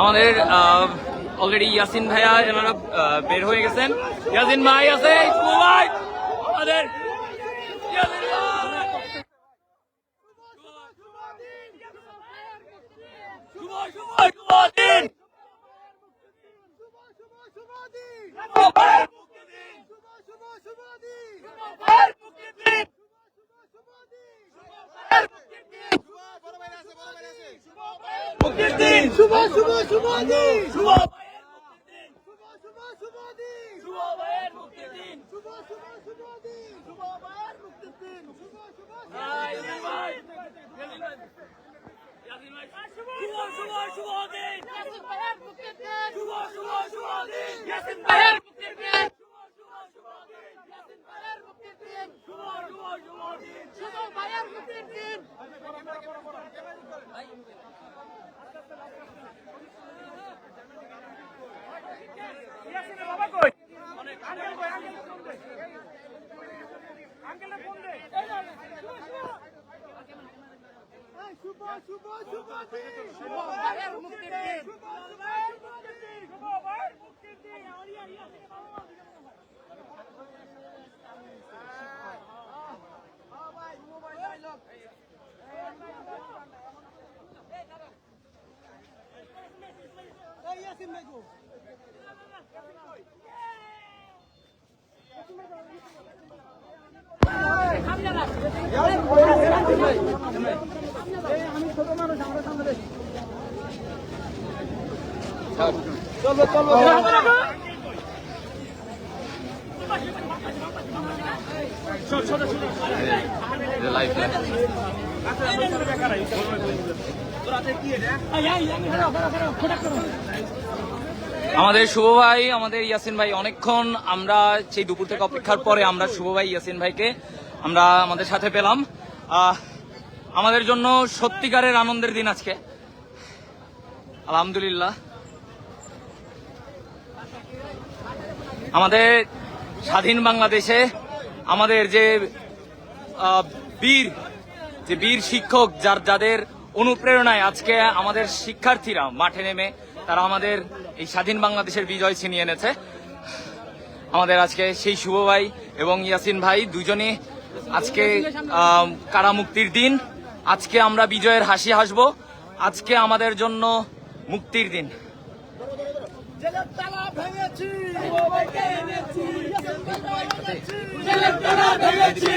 আমাদের অলরেডি ইয়াসিন ভাইয়া এনারা বের হয়ে গেছেন। ইয়াসিন ভাই আছে ইয়াসিন ভাই শুভ শুভ শুভ দিন শুভ ভাইয়ের মুক্তির দিন শুভ ভাইয়ের মুক্তির দিন মুক্তির দিন শুভ শুভ শুভ দিন শুভ ভাইয়ের মুক্তির দিন শুভ শুভ শুভ দিন শুভ ভাইয়ের মুক্তির দিন শুভ শুভ শুভ দিন শুভ মায়ের মুক্তির দিন শুভ শুভ ইয়াসিন ভাই ইয়াসিন ভাই ইয়াসিন ভাই শুভ শুভ শুভ দিন ইয়াসিন ভাইয়ের মুক্তির দিন শুভ শুভ শুভ দিন ইয়াসিন ভাইয়ের মুক্তির দিন ইয়াসিন ভাইয়ের মুক্তির দিন শুভ শুভ শুভ দিন শুভ ভাইয়ের মুক্তির দিন শুভ শুভ শুভ শুভ মুক্তির দিন শুভ মুক্তির দিন শুভ মুক্তির দিন ইয়াসিন ভাই গো আমাদের শুভ ভাই আমাদের ইয়াসিন ভাই অনেকক্ষণ আমরা সেই দুপুর থেকে অপেক্ষার পরে আমরা শুভ ভাই ইয়াসিন ভাইকে আমরা আমাদের সাথে পেলাম। আমাদের জন্য সত্যিকারের আনন্দের দিন আজকে। আলহামদুলিল্লাহ। আমাদের স্বাধীন বাংলাদেশে আমাদের যে বীর যে বীর শিক্ষক যার, যাদের অনুপ্রেরণায় আজকে আমাদের শিক্ষার্থীরা মাঠে নেমে তারা আমাদের এই স্বাধীন বাংলাদেশের বিজয় ছিনিয়ে এনেছে। আমাদের আজকে সেই শুভ ভাই এবং ইয়াসিন ভাই দুজনে আজকে কারামুক্তির দিন। আজকে আমরা বিজয়ের হাসি হাসব। আজকে আমাদের জন্য মুক্তির দিন। ভেঙেছি।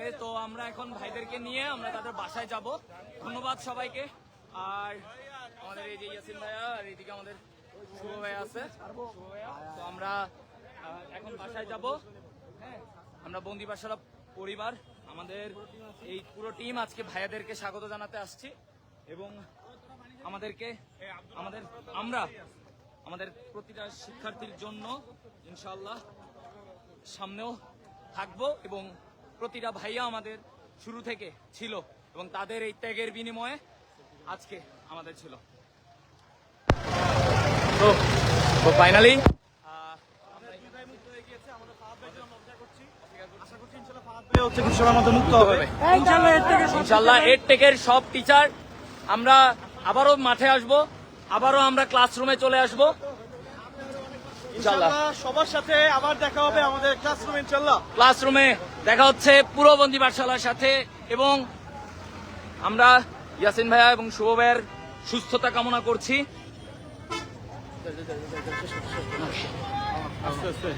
ওকে তো আমরা এখন ভাইদেরকে নিয়ে আমরা তাদের বাসায় যাব। ধন্যবাদ সবাইকে। আর আমাদের এই যে ইয়াসিন ভাইয়া, আর এইদিকে আমাদের শুভ ভাইয়া আছে। তো আমরা এখন বাসায় যাব। আমরা বন্দি বাসারা পরিবার, আমাদের এই পুরো টিম আজকে ভাইয়াদেরকে স্বাগত জানাতে আসছি। এবং আমাদেরকে, আমাদের, আমরা, আমাদের প্রতিটা শিক্ষার্থীর জন্য ইনশাল্লাহ সামনেও থাকব এবং প্রতিটা ভাইয়া আমাদের শুরু থেকে ছিল এবং তাদের এই ত্যাগের বিনিময়ে আজকে আমাদের ছিল। তো ফাইনালি ইনশাল্লাহ এর টেকের সব টিচার আমরা আবারও মাঠে আসব আবারও আমরা ক্লাসরুমে চলে আসব। ইনশাল্লাহ সবার সাথে আবার দেখা হবে আমাদের ক্লাসরুম ইনশাল্লাহ ক্লাসরুমে দেখা হচ্ছে পুরো বন্দি পাঠশালার সাথে এবং আমরা ইয়াসিন ভাইয়া এবং শুভ ভাইয়ের সুস্থতা কামনা করছি। আস্তে আস্তে।